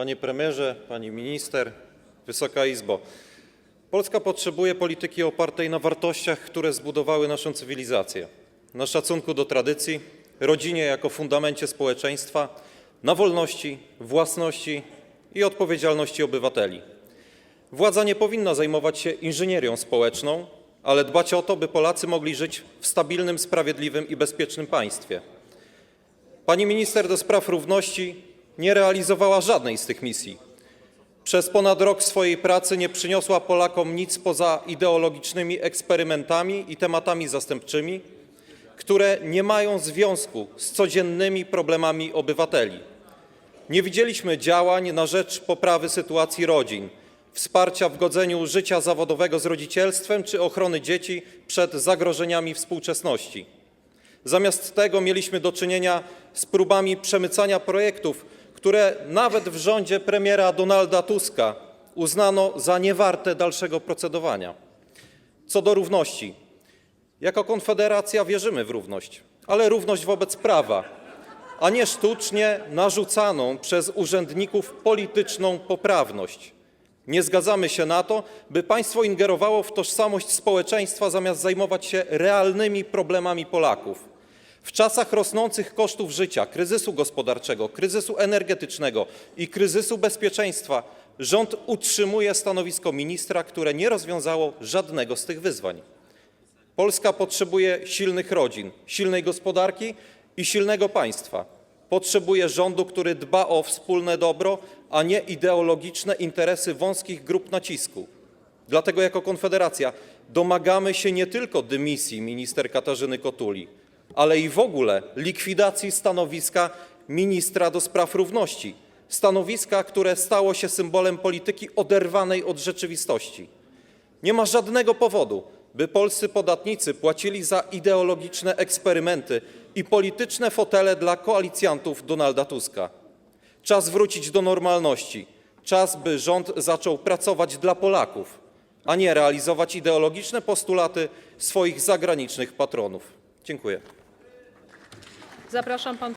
Panie Premierze, Pani Minister, Wysoka Izbo! Polska potrzebuje polityki opartej na wartościach, które zbudowały naszą cywilizację. Na szacunku do tradycji, rodzinie jako fundamencie społeczeństwa, na wolności, własności i odpowiedzialności obywateli. Władza nie powinna zajmować się inżynierią społeczną, ale dbać o to, by Polacy mogli żyć w stabilnym, sprawiedliwym i bezpiecznym państwie. Pani minister do spraw równości nie realizowała żadnej z tych misji. Przez ponad rok swojej pracy nie przyniosła Polakom nic poza ideologicznymi eksperymentami i tematami zastępczymi, które nie mają związku z codziennymi problemami obywateli. Nie widzieliśmy działań na rzecz poprawy sytuacji rodzin, wsparcia w godzeniu życia zawodowego z rodzicielstwem czy ochrony dzieci przed zagrożeniami współczesności. Zamiast tego mieliśmy do czynienia z próbami przemycania projektów, które nawet w rządzie premiera Donalda Tuska uznano za niewarte dalszego procedowania. Co do równości. Jako Konfederacja wierzymy w równość, ale równość wobec prawa, a nie sztucznie narzucaną przez urzędników polityczną poprawność. Nie zgadzamy się na to, by państwo ingerowało w tożsamość społeczeństwa zamiast zajmować się realnymi problemami Polaków. W czasach rosnących kosztów życia, kryzysu gospodarczego, kryzysu energetycznego i kryzysu bezpieczeństwa rząd utrzymuje stanowisko ministra, które nie rozwiązało żadnego z tych wyzwań. Polska potrzebuje silnych rodzin, silnej gospodarki i silnego państwa. Potrzebuje rządu, który dba o wspólne dobro, a nie ideologiczne interesy wąskich grup nacisku. Dlatego jako Konfederacja domagamy się nie tylko dymisji minister Katarzyny Kotuli, ale i w ogóle likwidacji stanowiska ministra do spraw równości, stanowiska, które stało się symbolem polityki oderwanej od rzeczywistości. Nie ma żadnego powodu, by polscy podatnicy płacili za ideologiczne eksperymenty i polityczne fotele dla koalicjantów Donalda Tuska. Czas wrócić do normalności. Czas, by rząd zaczął pracować dla Polaków, a nie realizować ideologiczne postulaty swoich zagranicznych patronów. Dziękuję. Zapraszam pan